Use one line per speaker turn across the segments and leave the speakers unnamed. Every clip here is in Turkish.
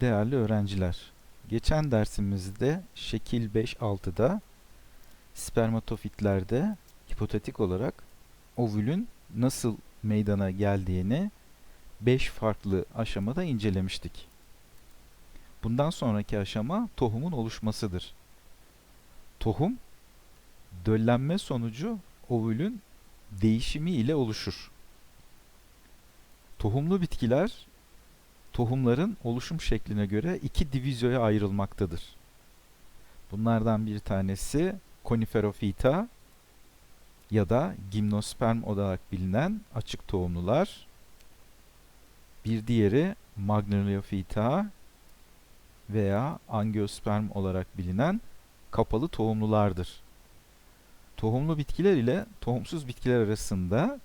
Değerli öğrenciler, geçen dersimizde şekil 5-6'da spermatofitlerde hipotetik olarak ovülün nasıl meydana geldiğini 5 farklı aşamada incelemiştik. Bundan sonraki aşama tohumun oluşmasıdır. Tohum, döllenme sonucu ovülün değişimi ile oluşur. Tohumlu bitkiler tohumların oluşum şekline göre iki divizyoya ayrılmaktadır. Bunlardan bir tanesi Coniferophyta ya da gimnosperm olarak bilinen açık tohumlular. Bir diğeri Magnoliophyta veya Angiosperm olarak bilinen kapalı tohumlulardır. Tohumlu bitkiler ile tohumsuz bitkiler arasında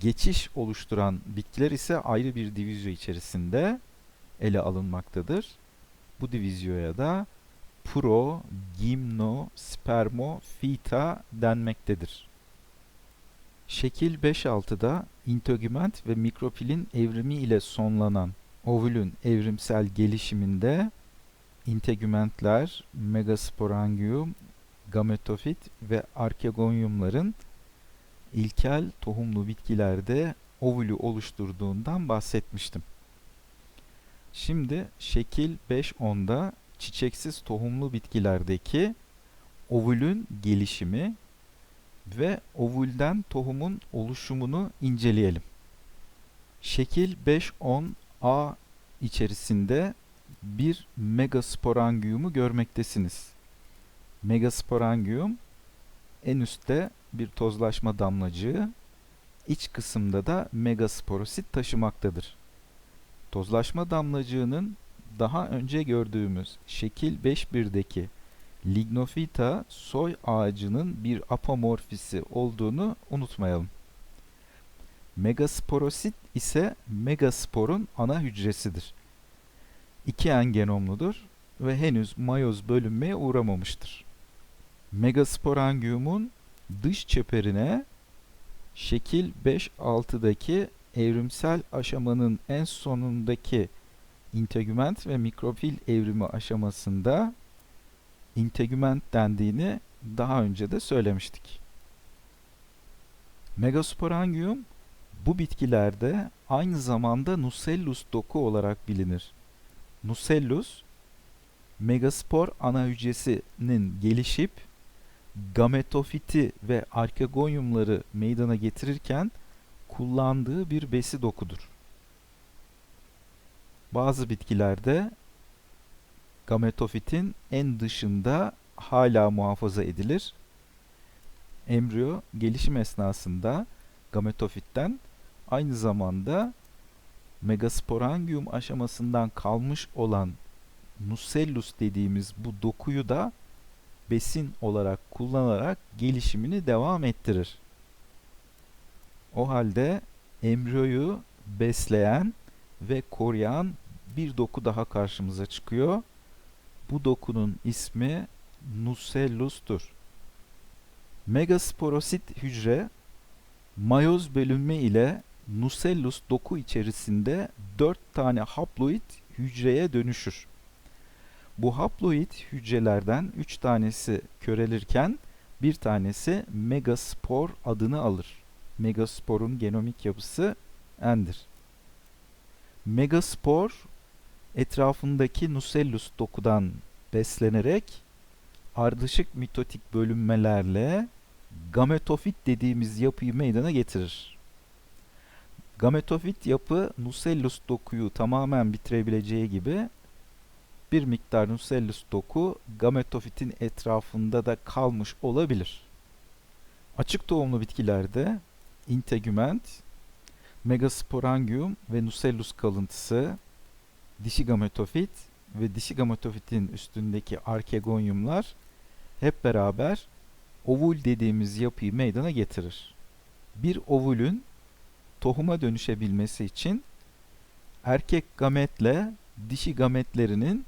geçiş oluşturan bitkiler ise ayrı bir divizyo içerisinde ele alınmaktadır. Bu divizyoya da pro, gimno, spermo, fita denmektedir. Şekil 5-6'da integüment ve mikropilin evrimi ile sonlanan ovülün evrimsel gelişiminde integümentler, megasporangium, gametofit ve arkegonyumların ilkel tohumlu bitkilerde ovülü oluşturduğundan bahsetmiştim. Şimdi şekil 5.10'da çiçeksiz tohumlu bitkilerdeki ovülün gelişimi ve ovülden tohumun oluşumunu inceleyelim. Şekil 5.10a içerisinde bir megasporangiumu görmektesiniz. Megasporangium en üstte bir tozlaşma damlacığı, iç kısımda da megasporosit taşımaktadır. Tozlaşma damlacığının daha önce gördüğümüz şekil 5.1'deki Lignophyta soy ağacının bir apomorfisi olduğunu unutmayalım. Megasporosit ise megasporun ana hücresidir. İki en genomludur ve henüz mayoz bölünmeye uğramamıştır. Megasporangium'un dış çeperine şekil 5-6'daki evrimsel aşamanın en sonundaki integüment ve mikrofil evrimi aşamasında integüment dendiğini daha önce de söylemiştik. Megasporangium bu bitkilerde aynı zamanda Nucellus doku olarak bilinir. Nucellus, megaspor ana hücresinin gelişip gametofiti ve arkegonyumları meydana getirirken kullandığı bir besi dokudur. Bazı bitkilerde gametofitin en dışında hala muhafaza edilir. Embriyo gelişim esnasında gametofitten aynı zamanda megasporangium aşamasından kalmış olan nucellus dediğimiz bu dokuyu da besin olarak kullanarak gelişimini devam ettirir. O halde embriyoyu besleyen ve koruyan bir doku daha karşımıza çıkıyor. Bu dokunun ismi Nucellus'tur. Megasporosit hücre mayoz bölünme ile Nucellus doku içerisinde 4 tane haploid hücreye dönüşür. Bu haploid hücrelerden 3 tanesi körelirken bir tanesi megaspor adını alır. Megasporun genomik yapısı N'dir. Megaspor etrafındaki Nucellus dokudan beslenerek ardışık mitotik bölünmelerle gametofit dediğimiz yapıyı meydana getirir. Gametofit yapı Nucellus dokuyu tamamen bitirebileceği gibi bir miktar Nucellus doku gametofitin etrafında da kalmış olabilir. Açık tohumlu bitkilerde integüment, megasporangium ve Nucellus kalıntısı, dişi gametofit ve dişi gametofitin üstündeki arkegonyumlar hep beraber ovul dediğimiz yapıyı meydana getirir. Bir ovulün tohuma dönüşebilmesi için erkek gametle dişi gametlerinin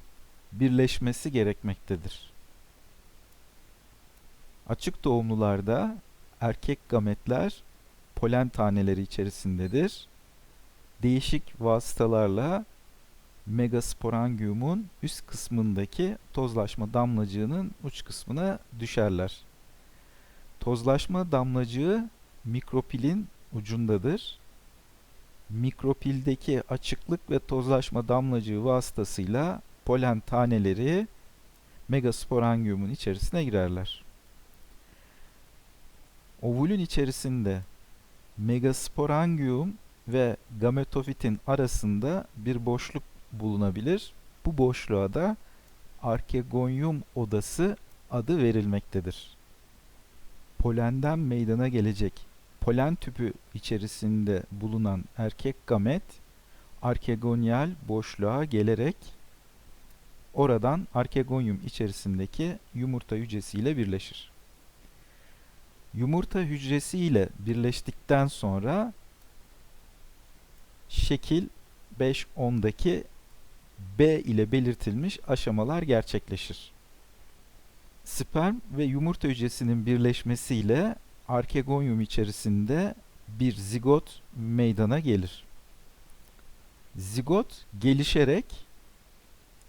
birleşmesi gerekmektedir. Açık doğumlularda erkek gametler polen taneleri içerisindedir. Değişik vasıtalarla megasporangiumun üst kısmındaki tozlaşma damlacığının uç kısmına düşerler. Tozlaşma damlacığı mikropilin ucundadır. Mikropildeki açıklık ve tozlaşma damlacığı vasıtasıyla polen taneleri megasporangiumun içerisine girerler. Ovulün içerisinde megasporangium ve gametofitin arasında bir boşluk bulunabilir. Bu boşluğa da arkegonyum odası adı verilmektedir. Polenden meydana gelecek polen tüpü içerisinde bulunan erkek gamet arkegonyal boşluğa gelerek oradan arkegonyum içerisindeki yumurta hücresiyle birleşir. Yumurta hücresi ile birleştikten sonra şekil 5-10'daki B ile belirtilmiş aşamalar gerçekleşir. Sperm ve yumurta hücresinin birleşmesiyle arkegonyum içerisinde bir zigot meydana gelir. Zigot gelişerek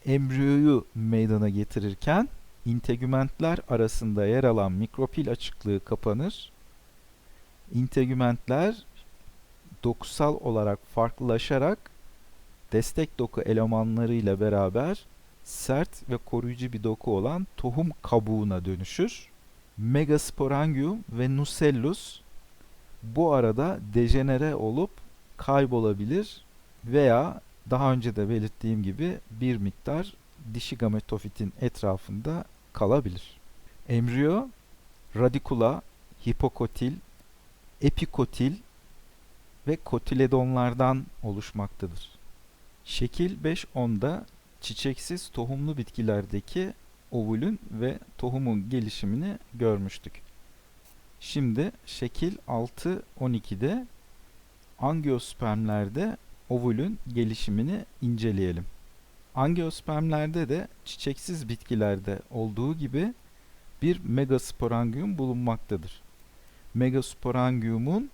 embriyoyu meydana getirirken integümentler arasında yer alan mikropil açıklığı kapanır. İntegümentler dokusal olarak farklılaşarak destek doku elemanlarıyla beraber sert ve koruyucu bir doku olan tohum kabuğuna dönüşür. Megasporangium ve Nucellus bu arada dejenere olup kaybolabilir veya daha önce de belirttiğim gibi bir miktar dişi gametofitin etrafında kalabilir. Embriyo radikula, hipokotil, epikotil ve kotiledonlardan oluşmaktadır. Şekil 5.10'da çiçeksiz tohumlu bitkilerdeki ovulün ve tohumun gelişimini görmüştük. Şimdi şekil 6.12'de angiospermlerde ovulün gelişimini inceleyelim. Angiospermlerde de çiçeksiz bitkilerde olduğu gibi bir megasporangium bulunmaktadır. Megasporangiumun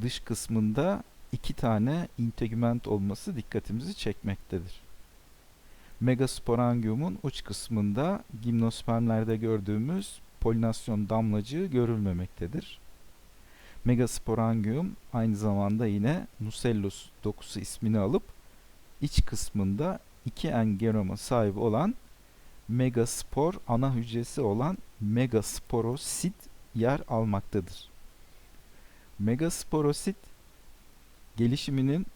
dış kısmında iki tane integüment olması dikkatimizi çekmektedir. Megasporangiumun uç kısmında gimnospermlerde gördüğümüz polinasyon damlacığı görülmemektedir. Megasporangium aynı zamanda yine Nucellus dokusu ismini alıp iç kısmında iki en genoma sahip olan megaspor ana hücresi olan megasporosit yer almaktadır. Megasporosit gelişiminin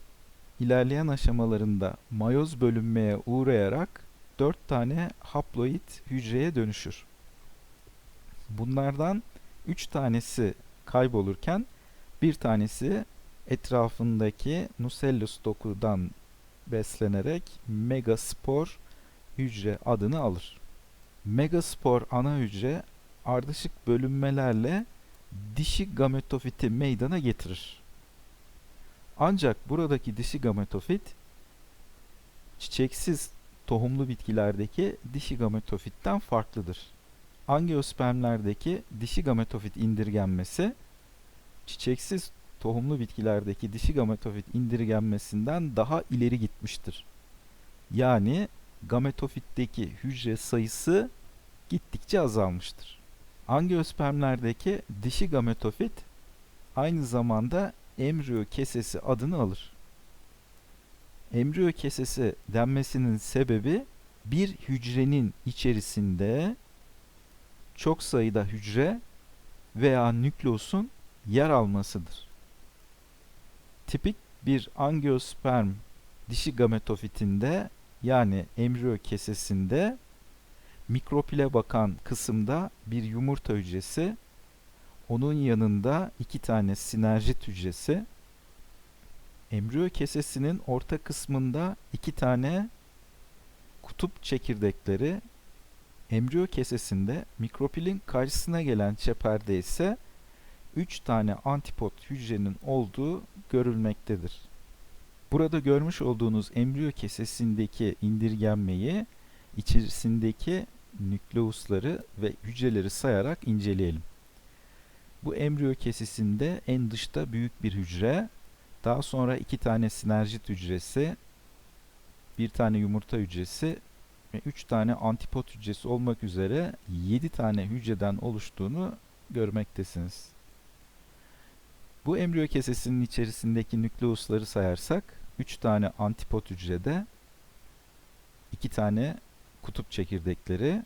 ilerleyen aşamalarında mayoz bölünmeye uğrayarak 4 tane haploid hücreye dönüşür. Bunlardan 3 tanesi kaybolurken bir tanesi etrafındaki Nucellus dokudan beslenerek megaspor hücre adını alır. Megaspor ana hücre ardışık bölünmelerle dişi gametofiti meydana getirir. Ancak buradaki dişi gametofit çiçeksiz tohumlu bitkilerdeki dişi gametofitten farklıdır. Angiospermlerdeki dişi gametofit indirgenmesi çiçeksiz tohumlu bitkilerdeki dişi gametofit indirgenmesinden daha ileri gitmiştir. Yani gametofitteki hücre sayısı gittikçe azalmıştır. Angiospermlerdeki dişi gametofit aynı zamanda embriyo kesesi adını alır. Embriyo kesesi denmesinin sebebi bir hücrenin içerisinde çok sayıda hücre veya nükleosun yer almasıdır. Tipik bir angiosperm dişi gametofitinde yani embriyo kesesinde mikropile bakan kısımda bir yumurta hücresi onun yanında iki tane sinerjit hücresi. Embriyo kesesinin orta kısmında iki tane kutup çekirdekleri. Embriyo kesesinde mikropilin karşısına gelen çeperde ise 3 tane antipod hücrenin olduğu görülmektedir. Burada görmüş olduğunuz embriyo kesesindeki indirgenmeyi içerisindeki nükleusları ve hücreleri sayarak inceleyelim. Bu embriyo kesesinde en dışta büyük bir hücre, daha sonra iki tane sinerjit hücresi, bir tane yumurta hücresi 3 tane antipod hücresi olmak üzere 7 tane hücreden oluştuğunu görmektesiniz. Bu embriyo kesesinin içerisindeki nükleusları sayarsak 3 tane antipod hücrede 2 tane kutup çekirdekleri,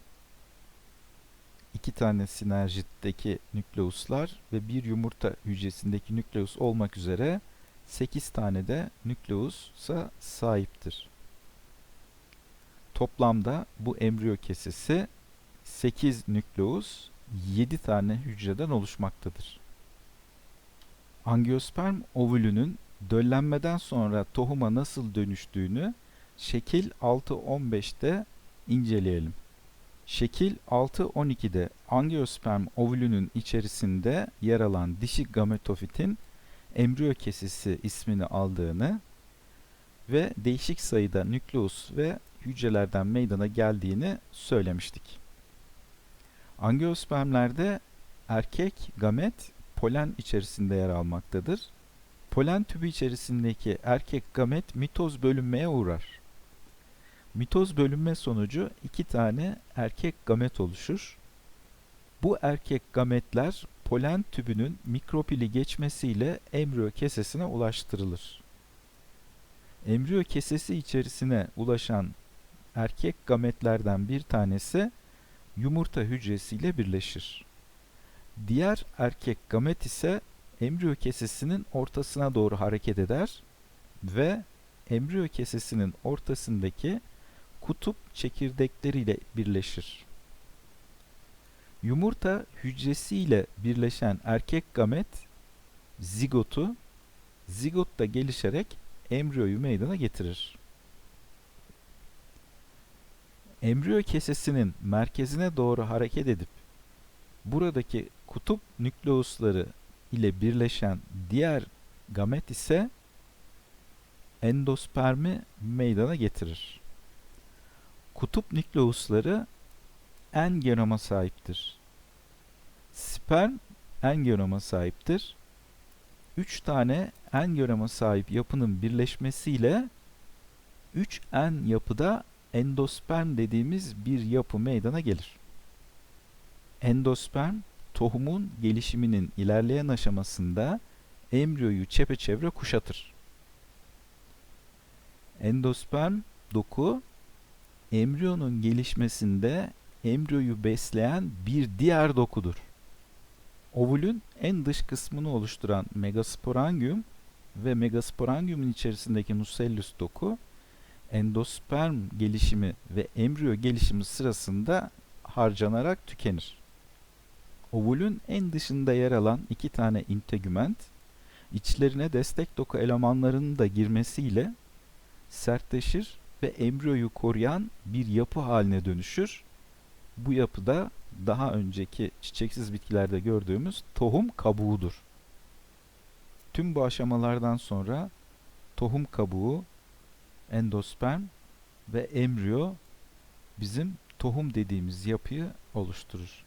2 tane sinerjitteki nükleuslar ve bir yumurta hücresindeki nükleus olmak üzere 8 tane de nükleus'a sahiptir. Toplamda bu embriyo kesesi 8 nükleus 7 tane hücreden oluşmaktadır. Angiosperm ovülünün döllenmeden sonra tohuma nasıl dönüştüğünü şekil 6.15'te inceleyelim. Şekil 6.12'de angiosperm ovülünün içerisinde yer alan dişi gametofitin embriyo kesesi ismini aldığını ve değişik sayıda nükleus ve hücrelerden meydana geldiğini söylemiştik. Angiospermlerde erkek gamet polen içerisinde yer almaktadır. Polen tübü içerisindeki erkek gamet mitoz bölünmeye uğrar. Mitoz bölünme sonucu iki tane erkek gamet oluşur. Bu erkek gametler polen tübünün mikropili geçmesiyle embriyo kesesine ulaştırılır. Embriyo kesesi içerisine ulaşan erkek gametlerden bir tanesi yumurta hücresiyle birleşir. Diğer erkek gamet ise embriyo kesesinin ortasına doğru hareket eder ve embriyo kesesinin ortasındaki kutup çekirdekleriyle birleşir. Yumurta hücresiyle birleşen erkek gamet zigotu, zigot da gelişerek embriyoyu meydana getirir. Embriyo kesesinin merkezine doğru hareket edip buradaki kutup nükleusları ile birleşen diğer gamet ise endospermi meydana getirir. Kutup nükleusları en genoma sahiptir. Sperm en genoma sahiptir. 3 tane en genoma sahip yapının birleşmesiyle 3 en yapıda endosperm dediğimiz bir yapı meydana gelir. Endosperm tohumun gelişiminin ilerleyen aşamasında embriyoyu çepeçevre kuşatır. Endosperm doku embriyonun gelişmesinde embriyoyu besleyen bir diğer dokudur. Ovulün en dış kısmını oluşturan megasporangium ve megasporangiumun içerisindeki nucellus doku endosperm gelişimi ve embriyo gelişimi sırasında harcanarak tükenir. Ovulün en dışında yer alan iki tane integüment, içlerine destek doku elemanlarının da girmesiyle sertleşir ve embriyoyu koruyan bir yapı haline dönüşür. Bu yapıda daha önceki çiçeksiz bitkilerde gördüğümüz tohum kabuğudur. Tüm bu aşamalardan sonra tohum kabuğu, endosperm ve embriyo bizim tohum dediğimiz yapıyı oluşturur.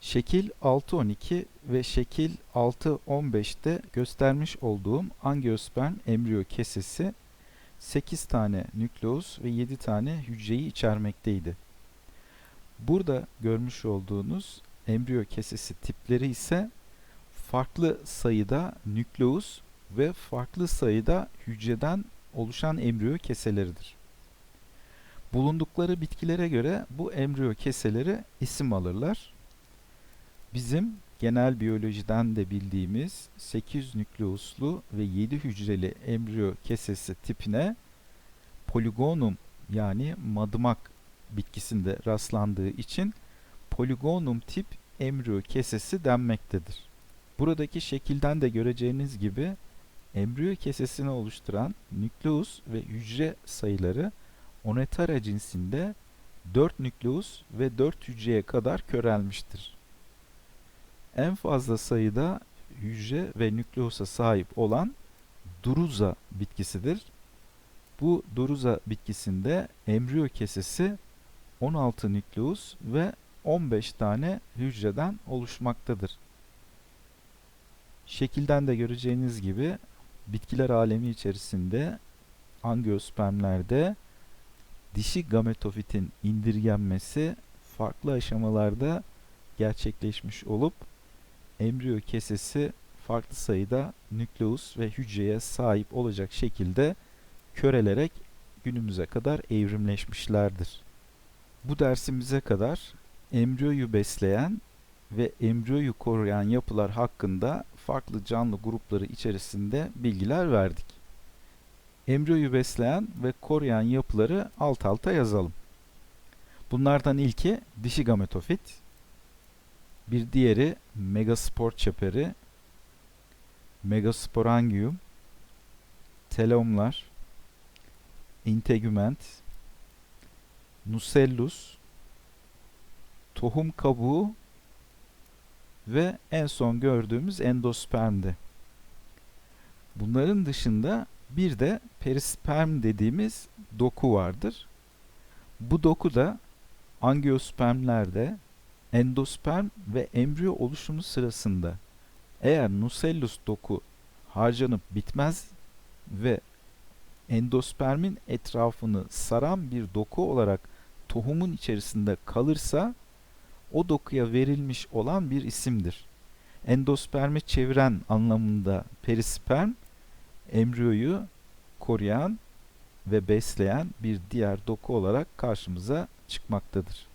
Şekil 6.12 ve şekil 6.15'te göstermiş olduğum angiosperm embriyo kesesi 8 tane nükleus ve 7 tane hücreyi içermekteydi. Burada görmüş olduğunuz embriyo kesesi tipleri ise farklı sayıda nükleus ve farklı sayıda hücreden oluşan embriyo keseleridir. Bulundukları bitkilere göre bu embriyo keseleri isim alırlar. Bizim genel biyolojiden de bildiğimiz 8 nükleuslu ve 7 hücreli embriyo kesesi tipine poligonum yani madımak bitkisinde rastlandığı için poligonum tip embriyo kesesi denmektedir. Buradaki şekilden de göreceğiniz gibi embriyo kesesini oluşturan nükleus ve hücre sayıları Onetara cinsinde 4 nükleus ve 4 hücreye kadar körelmiştir. En fazla sayıda hücre ve nükleusa sahip olan Duruza bitkisidir. Bu Duruza bitkisinde embriyo kesesi 16 nükleus ve 15 tane hücreden oluşmaktadır. Şekilden de göreceğiniz gibi bitkiler alemi içerisinde angiospermlerde dişi gametofitin indirgenmesi farklı aşamalarda gerçekleşmiş olup embriyo kesesi farklı sayıda nükleus ve hücreye sahip olacak şekilde körelerek günümüze kadar evrimleşmişlerdir. Bu dersimize kadar embriyoyu besleyen ve embriyoyu koruyan yapılar hakkında farklı canlı grupları içerisinde bilgiler verdik. Embriyoyu besleyen ve koruyan yapıları alt alta yazalım. Bunlardan ilki dişi gametofit, bir diğeri megaspor çeperi, megasporangium, telomlar, integüment, nucellus, tohum kabuğu ve en son gördüğümüz endospermdi. Bunların dışında bir de perisperm dediğimiz doku vardır. Bu doku da angiospermlerde endosperm ve embriyo oluşumu sırasında eğer nucellus doku harcanıp bitmez ve endospermin etrafını saran bir doku olarak tohumun içerisinde kalırsa o dokuya verilmiş olan bir isimdir. Endospermi çeviren anlamında perisperm, embriyoyu koruyan ve besleyen bir diğer doku olarak karşımıza çıkmaktadır.